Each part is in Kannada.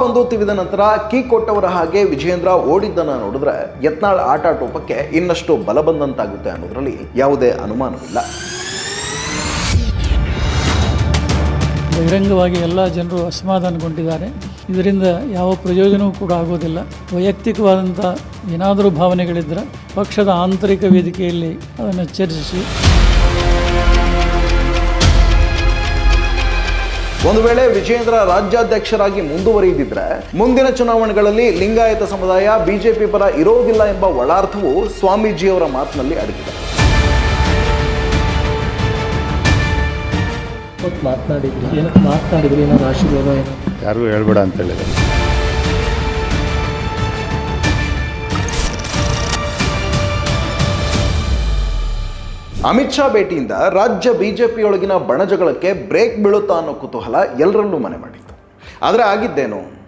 ಬಂದು ತಿವಿದ ನಂತರ ಕೀ ಕೊಟ್ಟವರ ಹಾಗೆ ವಿಜಯೇಂದ್ರ ಓಡಿದ್ದನ್ನ ನೋಡಿದ್ರೆ ಯತ್ನಾಳ್ ಆಟಾಟೋಪಕ್ಕೆ ಇನ್ನಷ್ಟು ಬಲ ಬಂದಂತಾಗುತ್ತೆ ಅನ್ನೋದರಲ್ಲಿ ಯಾವುದೇ ಅನುಮಾನವಿಲ್ಲ. ಬಹಿರಂಗವಾಗಿ ಎಲ್ಲ ಜನರು ಅಸಮಾಧಾನಗೊಂಡಿದ್ದಾರೆ. ಇದರಿಂದ ಯಾವ ಪ್ರಯೋಜನವೂ ಕೂಡ ಆಗೋದಿಲ್ಲ. ವೈಯಕ್ತಿಕವಾದಂಥ ಏನಾದರೂ ಭಾವನೆಗಳಿದ್ದರೆ ಪಕ್ಷದ ಆಂತರಿಕ ವೇದಿಕೆಯಲ್ಲಿ ಅದನ್ನು ಚರ್ಚಿಸಿ. ಒಂದು ವೇಳೆ ವಿಜಯೇಂದ್ರ ರಾಜ್ಯಾಧ್ಯಕ್ಷರಾಗಿ ಮುಂದುವರಿಯದಿದ್ರೆ ಮುಂದಿನ ಚುನಾವಣೆಗಳಲ್ಲಿ ಲಿಂಗಾಯತ ಸಮುದಾಯ ಬಿಜೆಪಿ ಪರ ಇರೋದಿಲ್ಲ ಎಂಬ ಒಳಾರ್ಥವು ಸ್ವಾಮೀಜಿಯವರ ಮಾತಿನಲ್ಲಿ ಅಡಗಿದೆ. ಮಾತನಾಡಿದ್ರಿ ಏನಕ್ಕೆ ಮಾತನಾಡಿದ್ರಿ? ಏನಾದ್ರು ಆಶೀರ್ವಾದ ಏನೋ? ಯಾರಿಗೂ ಹೇಳ್ಬೇಡ ಅಂತ ಹೇಳಿದ್ದಾರೆ ಅಮಿತ್ ಶಾ ಭೇಟಿಯಿಂದ ರಾಜ್ಯ ಬಿಜೆಪಿಯೊಳಗಿನ ಬಣಜಗಳಕ್ಕೆ ಬ್ರೇಕ್ ಬೀಳುತ್ತಾ ಅನ್ನೋ ಕುತೂಹಲ ಎಲ್ಲರಲ್ಲೂ ಮನೆ ಮಾಡಿತ್ತು. ಆದರೆ ಆಗಿದ್ದೇನು?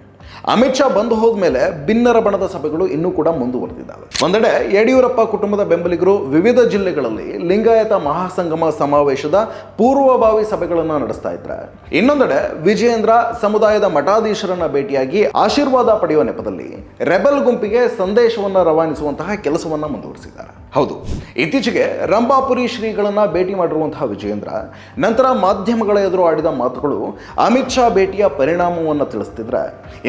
ಅಮಿತ್ ಶಾ ಬಂದು ಹೋದ್ಮೇಲೆ ಭಿನ್ನರ ಬಣದ ಸಭೆಗಳು ಇನ್ನೂ ಕೂಡ ಮುಂದುವರೆದಿದ್ದಾವೆ. ಒಂದೆಡೆ ಯಡಿಯೂರಪ್ಪ ಕುಟುಂಬದ ಬೆಂಬಲಿಗರು ವಿವಿಧ ಜಿಲ್ಲೆಗಳಲ್ಲಿ ಲಿಂಗಾಯತ ಮಹಾಸಂಗಮ ಸಮಾವೇಶದ ಪೂರ್ವಭಾವಿ ಸಭೆಗಳನ್ನು ನಡೆಸ್ತಾ ಇದ್ದಾರೆ ಇನ್ನೊಂದೆಡೆ ವಿಜಯೇಂದ್ರ ಸಮುದಾಯದ ಮಠಾಧೀಶರನ್ನ ಭೇಟಿಯಾಗಿ ಆಶೀರ್ವಾದ ಪಡೆಯುವ ನೆಪದಲ್ಲಿ ರೆಬೆಲ್ ಗುಂಪಿಗೆ ಸಂದೇಶವನ್ನು ರವಾನಿಸುವಂತಹ ಕೆಲಸವನ್ನ ಮುಂದುವರಿಸಿದ್ದಾರೆ. ಹೌದು, ಇತ್ತೀಚೆಗೆ ರಂಭಾಪುರಿ ಶ್ರೀಗಳನ್ನ ಭೇಟಿ ಮಾಡಿರುವಂತಹ ವಿಜಯೇಂದ್ರ, ನಂತರ ಮಾಧ್ಯಮಗಳ ಎದುರು ಆಡಿದ ಮಾತುಗಳು ಅಮಿತ್ ಶಾ ಭೇಟಿಯ ಪರಿಣಾಮವನ್ನು ತಿಳಿಸ್ತಿದ್ರೆ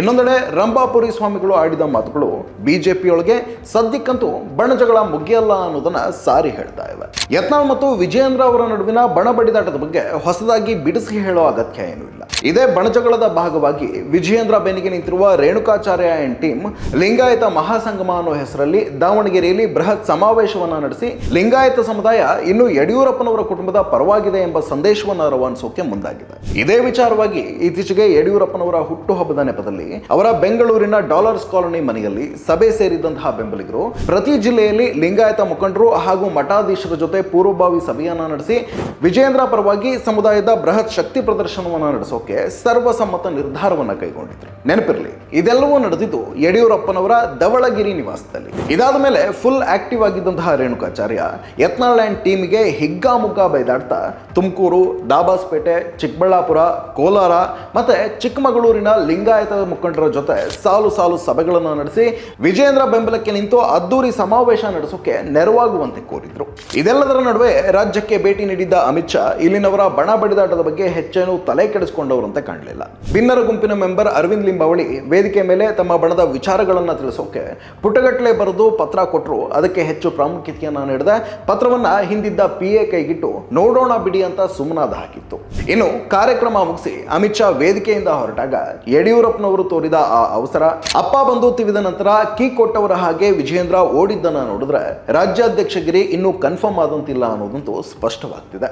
ಇನ್ನೊಂದೆಡೆ ರಂಭಾಪುರಿ ಸ್ವಾಮಿಗಳು ಆಡಿದ ಮಾತುಗಳು ಬಿಜೆಪಿಯೊಳಗೆ ಸದ್ಯಕ್ಕಂತೂ ಬಣಜಗಳ ಮುಗಿಯಲ್ಲ ಅನ್ನೋದನ್ನ ಸಾರಿ ಹೇಳ್ತಾ ಇವೆ. ಯತ್ನಾಳ್ ಮತ್ತು ವಿಜಯೇಂದ್ರ ಅವರ ನಡುವಿನ ಬಣ ಬಡಿದಾಟದ ಬಗ್ಗೆ ಹೊಸದಾಗಿ ಬಿಡಿಸಿ ಹೇಳೋ ಅಗತ್ಯ ಏನೂ ಇದೇ ಬಣಜಗಳದ ಭಾಗವಾಗಿ ವಿಜಯೇಂದ್ರ ಬೆನ್ನಿಗೆ ನಿಂತಿರುವ ರೇಣುಕಾಚಾರ್ಯ ಅಂಡ್ ಟೀಮ್ ಲಿಂಗಾಯತ ಮಹಾಸಂಗಮ ಅನ್ನೋ ಹೆಸರಲ್ಲಿ ದಾವಣಗೆರೆಯಲ್ಲಿ ಬೃಹತ್ ಸಮಾವೇಶವನ್ನ ನಡೆಸಿ ಲಿಂಗಾಯತ ಸಮುದಾಯ ಇನ್ನು ಯಡಿಯೂರಪ್ಪನವರ ಕುಟುಂಬದ ಪರವಾಗಿದೆ ಎಂಬ ಸಂದೇಶವನ್ನು ರವಾನಿಸೋಕೆ ಮುಂದಾಗಿದೆ. ಇದೇ ವಿಚಾರವಾಗಿ ಇತ್ತೀಚೆಗೆ ಯಡಿಯೂರಪ್ಪನವರ ಹುಟ್ಟುಹಬ್ಬದ ನೆಪದಲ್ಲಿ ಅವರ ಬೆಂಗಳೂರಿನ ಡಾಲರ್ಸ್ ಕಾಲೋನಿ ಮನೆಯಲ್ಲಿ ಸಭೆ ಸೇರಿದಂತಹ ಬೆಂಬಲಿಗರು ಪ್ರತಿ ಜಿಲ್ಲೆಯಲ್ಲಿ ಲಿಂಗಾಯತ ಮುಖಂಡರು ಹಾಗೂ ಮಠಾಧೀಶರ ಜೊತೆ ಪೂರ್ವಭಾವಿ ಸಭೆಯನ್ನ ನಡೆಸಿ ವಿಜೇಂದ್ರ ಪರವಾಗಿ ಸಮುದಾಯದ ಬೃಹತ್ ಶಕ್ತಿ ಪ್ರದರ್ಶನವನ್ನ ನಡೆಸೋಕೆ ಸರ್ವಸಮ್ಮತ ನಿರ್ಧಾರವನ್ನ ಕೈಗೊಂಡಿದ್ರು. ನೆನಪಿರಲಿ, ಇದೆಲ್ಲವೂ ನಡೆದಿದ್ದು ಯಡಿಯೂರಪ್ಪನವರ ಧವಳಗಿರಿ ನಿವಾಸದಲ್ಲಿ. ಇದಾದ ಮೇಲೆ ಫುಲ್ ಆಕ್ಟಿವ್ ಆಗಿದ್ದಂತಹ ರೇಣುಕಾಚಾರ್ಯ ಯತ್ನಾಳ್ ಅಂಡ್ ಟೀಮ್ಗೆ ಹಿಗ್ಗಾಮುಗ್ಗಾ ಬೈದಾಡ್ತಾ ತುಮಕೂರು, ದಾಬಾಸ್ಪೇಟೆ, ಚಿಕ್ಕಬಳ್ಳಾಪುರ, ಕೋಲಾರ ಮತ್ತೆ ಚಿಕ್ಕಮಗಳೂರಿನ ಲಿಂಗಾಯತ ಮುಖಂಡರ ಜೊತೆ ಸಾಲು ಸಾಲು ಸಭೆಗಳನ್ನು ನಡೆಸಿ ವಿಜೇಂದ್ರ ಬೆಂಬಲಕ್ಕೆ ನಿಂತು ಅದ್ದೂರಿ ಸಮಾವೇಶ ನಡೆಸೋಕೆ ನೆರವಾಗುವಂತೆ ಕೋರಿದ್ರು. ಇದೆಲ್ಲದರ ನಡುವೆ ರಾಜ್ಯಕ್ಕೆ ಭೇಟಿ ನೀಡಿದ್ದ ಅಮಿತ್ ಶಾ, ಇಲ್ಲಿನವರ ಬಣ ಬಡಿದಾಟದ ಬಗ್ಗೆ ಹೆಚ್ಚೇನು ತಲೆ ಕೆಡಿಸಿಕೊಂಡವರಂತೆ ಕಾಣಲಿಲ್ಲ. ಭಿನ್ನರ ಗುಂಪಿನ ಮೆಂಬರ್ ಅರವಿಂದ್ ಲಿಂಬಾವಳಿ ವೇದಿಕೆ ಮೇಲೆ ತಮ್ಮ ಬಣದ ವಿಚಾರಗಳನ್ನು ತಿಳಿಸೋಕೆ ಪುಟಗಟ್ಟಲೆ ಬರೆದು ಪತ್ರ ಕೊಟ್ಟರು ಅದಕ್ಕೆ ಹೆಚ್ಚು ಪ್ರಾಮುಖ್ಯತೆಯನ್ನು ನೀಡಿದೆ ಪತ್ರವನ್ನ ಹಿಂದಿದ್ದ ಪಿ ಎ ಕೈಗಿಟ್ಟು ನೋಡೋಣ ಬಿಡಿ ಅಂತ ಸುಮ್ಮನಾದ ಹಾಕಿತ್ತು. ಇನ್ನು ಕಾರ್ಯಕ್ರಮ ಮುಗಿಸಿ ಅಮಿತ್ ಶಾ ವೇದಿಕೆಯಿಂದ ಹೊರಟಾಗ ಯಡಿಯೂರಪ್ಪನವರು ತೋರಿದ ಆ ಅವಸರ, ಅಪ್ಪ ಬಂದು ತಿವಿದ ನಂತರ ಕೀ ಕೊಟ್ಟವರ ಹಾಗೆ ವಿಜಯೇಂದ್ರ ಓಡಿದ್ದನ್ನು ನೋಡಿದ್ರೆ ರಾಜ್ಯಾಧ್ಯಕ್ಷಗಿರಿ ಇನ್ನೂ ಕನ್ಫರ್ಮ್ ಆದಂತಿಲ್ಲ ಅನ್ನೋದಂತೂ ಸ್ಪಷ್ಟವಾಗ್ತಿದೆ.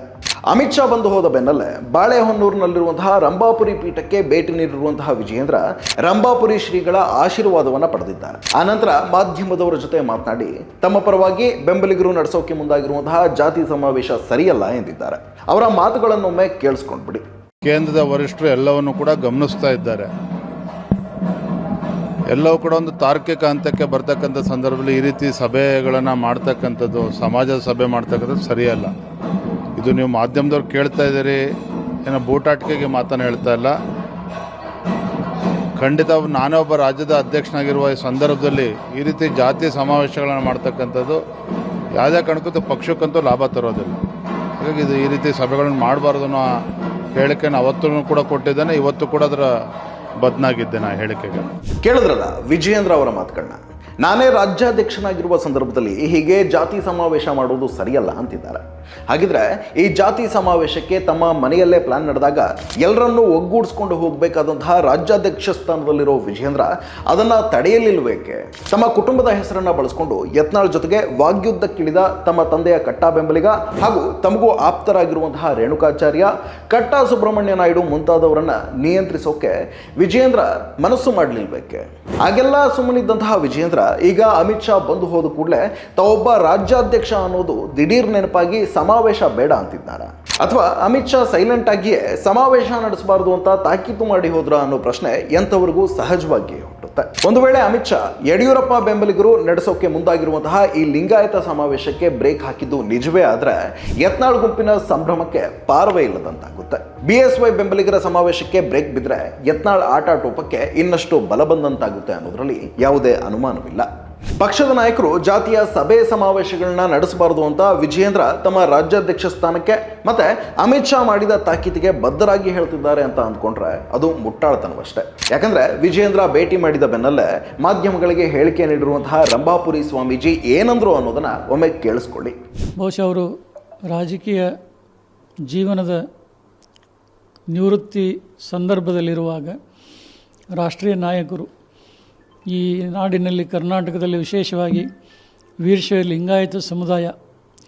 ಅಮಿತ್ ಶಾ ಬಂದು ಹೋದ ಬೆನ್ನಲ್ಲೇ ಬಾಳೆಹೊನ್ನೂರಿನಲ್ಲಿರುವಂತಹ ರಂಭಾಪುರಿ ಪೀಠಕ್ಕೆ ಭೇಟಿ ನೀಡಿರುವಂತಹ ವಿಜಯೇಂದ್ರ ರಂಭಾಪುರಿ ಶ್ರೀಗಳ ಆಶೀರ್ವಾದವನ್ನು ಪಡೆದಿದ್ದಾರೆ. ಆನಂತರ ಮಾಧ್ಯಮದವರ ಜೊತೆ ಮಾತನಾಡಿ, ತಮ್ಮ ಪರವಾಗಿ ಬೆಂಬಲಿಗರು ನಡೆಸೋಕೆ ಮುಂದಾಗಿರುವಂತಹ ಜಾತಿ ಸಮಾವೇಶ ಸರಿಯಲ್ಲ ಎಂದಿದ್ದಾರೆ. ಅವರ ಮಾತುಗಳನ್ನೊಮ್ಮೆ ಕೇಳಿಸ್ಕೊಂಡ್ಬಿಡಿ. ಕೇಂದ್ರದ ವರಿಷ್ಠರು ಎಲ್ಲವನ್ನು ಕೂಡ ಗಮನಿಸ್ತಾ ಇದ್ದಾರೆ. ಎಲ್ಲವೂ ಕೂಡ ಒಂದು ತಾರ್ಕಿಕ ಹಂತಕ್ಕೆ ಬರ್ತಕ್ಕಂಥ ಸಂದರ್ಭದಲ್ಲಿ ಈ ರೀತಿ ಸಭೆಗಳನ್ನು ಮಾಡ್ತಕ್ಕಂಥದ್ದು, ಸಮಾಜದ ಸಭೆ ಮಾಡ್ತಕ್ಕಂಥದ್ದು ಸರಿಯಲ್ಲ. ಇದು ನೀವು ಮಾಧ್ಯಮದವ್ರು ಕೇಳ್ತಾ ಇದ್ದೀರಿ ಏನೋ ಬೂಟಾಟಿಕೆಗೆ ಮಾತನ್ನು ಹೇಳ್ತಾ ಇಲ್ಲ. ಖಂಡಿತ ನಾನೇ ಒಬ್ಬ ರಾಜ್ಯದ ಅಧ್ಯಕ್ಷನಾಗಿರುವ ಈ ಸಂದರ್ಭದಲ್ಲಿ ಈ ರೀತಿ ಜಾತಿ ಸಮಾವೇಶಗಳನ್ನು ಮಾಡ್ತಕ್ಕಂಥದ್ದು ಯಾವುದೇ ಕಾರಣಕ್ಕೂ ಪಕ್ಷಕ್ಕಂತೂ ಲಾಭ ತರೋದಿಲ್ಲ. ಹಾಗಾಗಿ ಇದು ಈ ರೀತಿ ಸಭೆಗಳನ್ನು ಮಾಡಬಾರ್ದು ಅನ್ನೋ ಹೇಳಿಕೆನ ಅವತ್ತೂ ಕೂಡ ಕೊಟ್ಟಿದ್ದೇನೆ. ಇವತ್ತು ಕೂಡ ಅದರ ಬದ್ನಾಗಿದ್ದೇನೆ ಆ ಹೇಳಿಕೆಗೆ. ಕೇಳಿದ್ರಲ್ಲ, ವಿಜಯೇಂದ್ರ ಅವರ ಮಾತುಗಳನ್ನ. ನಾನೇ ರಾಜ್ಯಾಧ್ಯಕ್ಷನಾಗಿರುವ ಸಂದರ್ಭದಲ್ಲಿ ಹೀಗೆ ಜಾತಿ ಸಮಾವೇಶ ಮಾಡುವುದು ಸರಿಯಲ್ಲ ಅಂತಿದ್ದಾರೆ. ಹಾಗಿದ್ರೆ ಈ ಜಾತಿ ಸಮಾವೇಶಕ್ಕೆ ತಮ್ಮ ಮನೆಯಲ್ಲೇ ಪ್ಲಾನ್ ನಡೆದಾಗ ಎಲ್ಲರನ್ನೂ ಒಗ್ಗೂಡಿಸ್ಕೊಂಡು ಹೋಗಬೇಕಾದಂತಹ ರಾಜ್ಯಾಧ್ಯಕ್ಷ ಸ್ಥಾನದಲ್ಲಿರೋ ವಿಜೇಂದ್ರ ಅದನ್ನ ತಡೆಯಲಿಲ್ವೇಕೆ? ತಮ್ಮ ಕುಟುಂಬದ ಹೆಸರನ್ನ ಬಳಸ್ಕೊಂಡು ಯತ್ನಾಳ್ ಜೊತೆಗೆ ವಾಗ್ಯುದ್ಧಕ್ಕಿಳಿದ ತಮ್ಮ ತಂದೆಯ ಕಟ್ಟಾ ಬೆಂಬಲಿಗ ಹಾಗೂ ತಮಗೂ ಆಪ್ತರಾಗಿರುವಂತಹ ರೇಣುಕಾಚಾರ್ಯ, ಕಟ್ಟಾ ಸುಬ್ರಹ್ಮಣ್ಯ ನಾಯ್ಡು ಮುಂತಾದವರನ್ನ ನಿಯಂತ್ರಿಸೋಕೆ ವಿಜೇಂದ್ರ ಮನಸ್ಸು ಮಾಡಲಿಲ್ಬೇಕೆ ಹಾಗೆಲ್ಲ ಸುಮ್ಮನಿದ್ದಂತಹ ವಿಜೇಂದ್ರ ಈಗ ಅಮಿತ್ ಶಾ ಬಂದು ಹೋದ ಕೂಡಲೇ ತಾವೊಬ್ಬ ರಾಜ್ಯಾಧ್ಯಕ್ಷ ಅನ್ನೋದು ದಿಢೀರ್ ನೆನಪಾಗಿ ಸಮಾವೇಶ ಬೇಡ ಅಂತಿದ್ದಾರೆ. ಅಥವಾ ಅಮಿತ್ ಶಾ ಸೈಲೆಂಟ್ ಆಗಿಯೇ ಸಮಾವೇಶ ನಡೆಸಬಾರದು ಅಂತ ತಾಕೀತು ಮಾಡಿ ಹೋದ್ರ ಅನ್ನೋ ಪ್ರಶ್ನೆ ಎಂಥವ್ರಿಗೂ ಸಹಜವಾಗಿ ಹುಟ್ಟುತ್ತೆ. ಒಂದು ವೇಳೆ ಅಮಿತ್ ಶಾ ಯಡಿಯೂರಪ್ಪ ಬೆಂಬಲಿಗರು ನಡೆಸೋಕೆ ಮುಂದಾಗಿರುವಂತಹ ಈ ಲಿಂಗಾಯತ ಸಮಾವೇಶಕ್ಕೆ ಬ್ರೇಕ್ ಹಾಕಿದ್ದು ನಿಜವೇ ಆದ್ರೆ ಯತ್ನಾಳ್ ಗುಂಪಿನ ಸಂಭ್ರಮಕ್ಕೆ ಪಾರವೇ ಇಲ್ಲದಂತಾಗುತ್ತೆ. ಬಿ ಎಸ್ ವೈ ಬೆಂಬಲಿಗರ ಸಮಾವೇಶಕ್ಕೆ ಬ್ರೇಕ್ ಬಿದ್ರೆ ಯತ್ನಾಳ್ ಆಟಾಟೋಪಕ್ಕೆ ಇನ್ನಷ್ಟು ಬಲ ಬಂದಂತಾಗುತ್ತೆ ಅನ್ನೋದ್ರಲ್ಲಿ ಯಾವುದೇ ಅನುಮಾನವಿಲ್ಲ. ಪಕ್ಷದ ನಾಯಕರು ಜಾತಿಯ ಸಭೆ ಸಮಾವೇಶಗಳನ್ನ ನಡೆಸಬಾರದು ಅಂತ ವಿಜಯೇಂದ್ರ ತಮ್ಮ ರಾಜ್ಯಾಧ್ಯಕ್ಷ ಸ್ಥಾನಕ್ಕೆ ಮತ್ತೆ ಅಮಿತ್ ಶಾ ಮಾಡಿದ ತಾಕೀತಿಗೆ ಬದ್ಧರಾಗಿ ಹೇಳ್ತಿದ್ದಾರೆ ಅಂತ ಅಂದ್ಕೊಂಡ್ರೆ ಅದು ಮುಟ್ಟಾಳ್ತನವಷ್ಟೇ. ಯಾಕಂದ್ರೆ ವಿಜಯೇಂದ್ರ ಭೇಟಿ ಮಾಡಿದ ಬೆನ್ನಲ್ಲೇ ಮಾಧ್ಯಮಗಳಿಗೆ ಹೇಳಿಕೆ ನೀಡಿರುವಂತಹ ರಂಭಾಪುರಿ ಸ್ವಾಮೀಜಿ ಏನಂದ್ರು ಅನ್ನೋದನ್ನ ಒಮ್ಮೆ ಕೇಳಿಸ್ಕೊಳ್ಳಿ. ಬಹುಶಃ ಅವರು ರಾಜಕೀಯ ಜೀವನದ ನಿವೃತ್ತಿ ಸಂದರ್ಭದಲ್ಲಿರುವಾಗ ರಾಷ್ಟ್ರೀಯ ನಾಯಕರು ಈ ನಾಡಿನಲ್ಲಿ ಕರ್ನಾಟಕದಲ್ಲಿ ವಿಶೇಷವಾಗಿ ವೀರಶೈವ ಲಿಂಗಾಯತ ಸಮುದಾಯ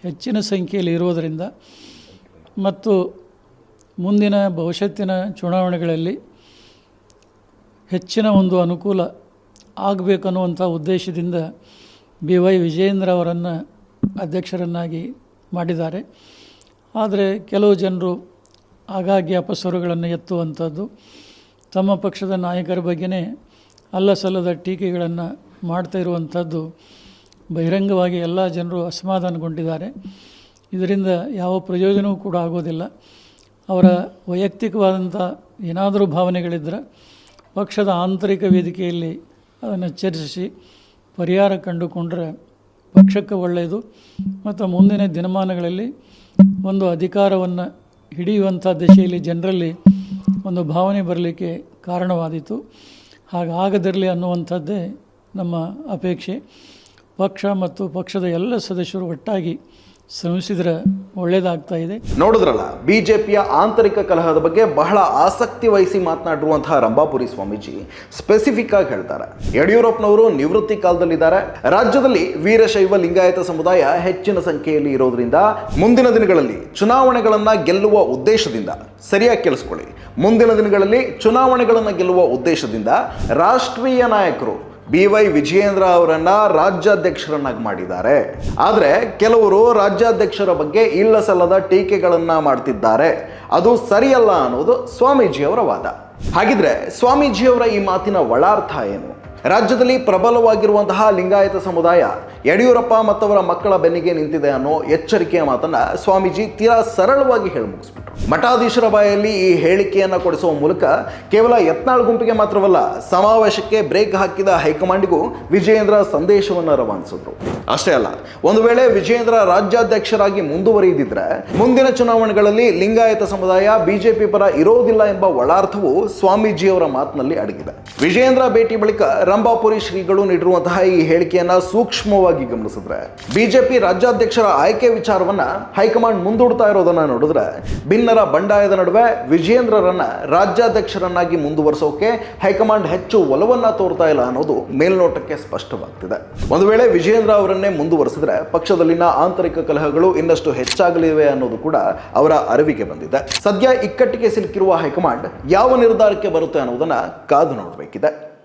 ಹೆಚ್ಚಿನ ಸಂಖ್ಯೆಯಲ್ಲಿ ಇರುವುದರಿಂದ ಮತ್ತು ಮುಂದಿನ ಭವಿಷ್ಯತ್ತಿನ ಚುನಾವಣೆಗಳಲ್ಲಿ ಹೆಚ್ಚಿನ ಒಂದು ಅನುಕೂಲ ಆಗಬೇಕನ್ನುವಂಥ ಉದ್ದೇಶದಿಂದ ಬಿ ವೈ ವಿಜಯೇಂದ್ರ ಅವರನ್ನು ಅಧ್ಯಕ್ಷರನ್ನಾಗಿ ಮಾಡಿದ್ದಾರೆ. ಆದರೆ ಕೆಲವು ಜನರು ಆಗಾಗ್ಗೆ ಅಪಸ್ವರಗಳನ್ನು ಎತ್ತುವಂಥದ್ದು ತಮ್ಮ ಪಕ್ಷದ ನಾಯಕರ ಬಗ್ಗೆನೇ ಅಲ್ಲ ಸಲ್ಲದ ಟೀಕೆಗಳನ್ನು ಮಾಡ್ತಾ ಇರುವಂಥದ್ದು ಬಹಿರಂಗವಾಗಿ ಎಲ್ಲ ಜನರು ಅಸಮಾಧಾನಗೊಂಡಿದ್ದಾರೆ. ಇದರಿಂದ ಯಾವ ಪ್ರಯೋಜನವೂ ಕೂಡ ಆಗೋದಿಲ್ಲ. ಅವರ ವೈಯಕ್ತಿಕವಾದಂಥ ಏನಾದರೂ ಭಾವನೆಗಳಿದ್ದರೆ ಪಕ್ಷದ ಆಂತರಿಕ ವೇದಿಕೆಯಲ್ಲಿ ಅದನ್ನು ಚರ್ಚಿಸಿ ಪರಿಹಾರ ಕಂಡುಕೊಂಡರೆ ಪಕ್ಷಕ್ಕೆ ಒಳ್ಳೆಯದು. ಮತ್ತು ಮುಂದಿನ ದಿನಮಾನಗಳಲ್ಲಿ ಒಂದು ಅಧಿಕಾರವನ್ನು ಹಿಡಿಯುವಂಥ ದಿಶೆಯಲ್ಲಿ ಜನರಲ್ಲಿ ಒಂದು ಭಾವನೆ ಬರಲಿಕ್ಕೆ ಕಾರಣವಾದೀತು. ಹಾಗಾಗದಿರಲಿ ಅನ್ನುವಂಥದ್ದೇ ನಮ್ಮ ಅಪೇಕ್ಷೆ. ಪಕ್ಷ ಮತ್ತು ಪಕ್ಷದ ಎಲ್ಲ ಸದಸ್ಯರು ಒಟ್ಟಾಗಿ ಶ್ರಮಿಸಿದರೆ ಒಳ್ಳೆಯದಾಗ್ತಾ ಇದೆ. ನೋಡಿದ್ರಲ್ಲ, ಬಿಜೆಪಿಯ ಆಂತರಿಕ ಕಲಹದ ಬಗ್ಗೆ ಬಹಳ ಆಸಕ್ತಿ ವಹಿಸಿ ಮಾತನಾಡಿರುವಂತಹ ರಂಭಾಪುರಿ ಸ್ವಾಮೀಜಿ ಸ್ಪೆಸಿಫಿಕ್ ಆಗಿ ಹೇಳ್ತಾರೆ. ಯಡಿಯೂರಪ್ಪನವರು ನಿವೃತ್ತಿ ಕಾಲದಲ್ಲಿದ್ದಾರೆ. ರಾಜ್ಯದಲ್ಲಿ ವೀರಶೈವ ಲಿಂಗಾಯತ ಸಮುದಾಯ ಹೆಚ್ಚಿನ ಸಂಖ್ಯೆಯಲ್ಲಿ ಇರೋದ್ರಿಂದ ಮುಂದಿನ ದಿನಗಳಲ್ಲಿ ಚುನಾವಣೆಗಳನ್ನ ಗೆಲ್ಲುವ ಉದ್ದೇಶದಿಂದ, ಸರಿಯಾಗಿ ಕೇಳಿಸ್ಕೊಳ್ಳಿ. ಮುಂದಿನ ದಿನಗಳಲ್ಲಿ ಚುನಾವಣೆಗಳನ್ನು ಗೆಲ್ಲುವ ಉದ್ದೇಶದಿಂದ ರಾಷ್ಟ್ರೀಯ ನಾಯಕರು ಬಿ ವೈ ವಿಜಯೇಂದ್ರ ಅವರನ್ನ ರಾಜ್ಯಾಧ್ಯಕ್ಷರನ್ನಾಗಿ ಮಾಡಿದ್ದಾರೆ. ಆದರೆ ಕೆಲವರು ರಾಜ್ಯಾಧ್ಯಕ್ಷರ ಬಗ್ಗೆ ಇಲ್ಲ ಸಲ್ಲದ ಟೀಕೆಗಳನ್ನ ಮಾಡ್ತಿದ್ದಾರೆ. ಅದು ಸರಿಯಲ್ಲ ಅನ್ನೋದು ಸ್ವಾಮೀಜಿಯವರ ವಾದ. ಹಾಗಿದ್ರೆ ಸ್ವಾಮೀಜಿಯವರ ಈ ಮಾತಿನ ಒಳಾರ್ಥ ಏನು? ರಾಜ್ಯದಲ್ಲಿ ಪ್ರಬಲವಾಗಿರುವಂತಹ ಲಿಂಗಾಯತ ಸಮುದಾಯ ಯಡಿಯೂರಪ್ಪ ಮತ್ತವರ ಮಕ್ಕಳ ಬೆನ್ನಿಗೆ ನಿಂತಿದೆ ಅನ್ನೋ ಎಚ್ಚರಿಕೆಯ ಮಾತನ್ನ ಸ್ವಾಮೀಜಿ ತೀರಾ ಸರಳವಾಗಿ ಹೇಳಿ ಮುಗಿಸ್ಬಿಟ್ರು. ಮಠಾಧೀಶರ ಬಾಯಲ್ಲಿ ಈ ಹೇಳಿಕೆಯನ್ನು ಕೊಡಿಸುವ ಮೂಲಕ ಕೇವಲ ಯತ್ನಾಳ್ ಗುಂಪಿಗೆ ಮಾತ್ರವಲ್ಲ, ಸಮಾವೇಶಕ್ಕೆ ಬ್ರೇಕ್ ಹಾಕಿದ ಹೈಕಮಾಂಡ್ಗೂ ವಿಜಯೇಂದ್ರ ಸಂದೇಶವನ್ನು ರವಾನಿಸಿದ್ರು. ಅಷ್ಟೇ ಅಲ್ಲ, ಒಂದು ವೇಳೆ ವಿಜಯೇಂದ್ರ ರಾಜ್ಯಾಧ್ಯಕ್ಷರಾಗಿ ಮುಂದುವರಿಯದಿದ್ರೆ ಮುಂದಿನ ಚುನಾವಣೆಗಳಲ್ಲಿ ಲಿಂಗಾಯತ ಸಮುದಾಯ ಬಿಜೆಪಿ ಪರ ಇರೋದಿಲ್ಲ ಎಂಬ ಒಳಾರ್ಥವು ಸ್ವಾಮೀಜಿಯವರ ಮಾತಿನಲ್ಲಿ ಅಡಗಿದೆ. ವಿಜಯೇಂದ್ರ ಭೇಟಿ ಬಳಿಕ ರಂಭಾಪುರಿ ಶ್ರೀಗಳು ನೀಡಿರುವಂತಹ ಈ ಹೇಳಿಕೆಯನ್ನ ಸೂಕ್ಷ್ಮವಾಗಿ ಗಮನಿಸಿದ್ರೆ, ಬಿಜೆಪಿ ರಾಜ್ಯಾಧ್ಯಕ್ಷರ ಆಯ್ಕೆ ವಿಚಾರವನ್ನ ಹೈಕಮಾಂಡ್ ಮುಂದೂಡ್ತಾ ಇರೋದನ್ನ ನೋಡಿದ್ರೆ, ಭಿನ್ನರ ಬಂಡಾಯದ ನಡುವೆ ವಿಜಯೇಂದ್ರರನ್ನ ರಾಜ್ಯಾಧ್ಯಕ್ಷರನ್ನಾಗಿ ಮುಂದುವರಿಸೋಕೆ ಹೈಕಮಾಂಡ್ ಹೆಚ್ಚು ಒಲವನ್ನ ತೋರ್ತಾ ಇಲ್ಲ ಅನ್ನೋದು ಮೇಲ್ನೋಟಕ್ಕೆ ಸ್ಪಷ್ಟವಾಗ್ತಿದೆ. ಒಂದು ವೇಳೆ ವಿಜಯೇಂದ್ರ ಅವರನ್ನೇ ಮುಂದುವರೆಸಿದ್ರೆ ಪಕ್ಷದಲ್ಲಿನ ಆಂತರಿಕ ಕಲಹಗಳು ಇನ್ನಷ್ಟು ಹೆಚ್ಚಾಗಲಿವೆ ಅನ್ನೋದು ಕೂಡ ಅವರ ಅರಿವಿಗೆ ಬಂದಿದೆ. ಸದ್ಯ ಇಕ್ಕಟ್ಟಿಗೆ ಸಿಲುಕಿರುವ ಹೈಕಮಾಂಡ್ ಯಾವ ನಿರ್ಧಾರಕ್ಕೆ ಬರುತ್ತೆ ಅನ್ನೋದನ್ನ ಕಾದು ನೋಡಬೇಕಿದೆ.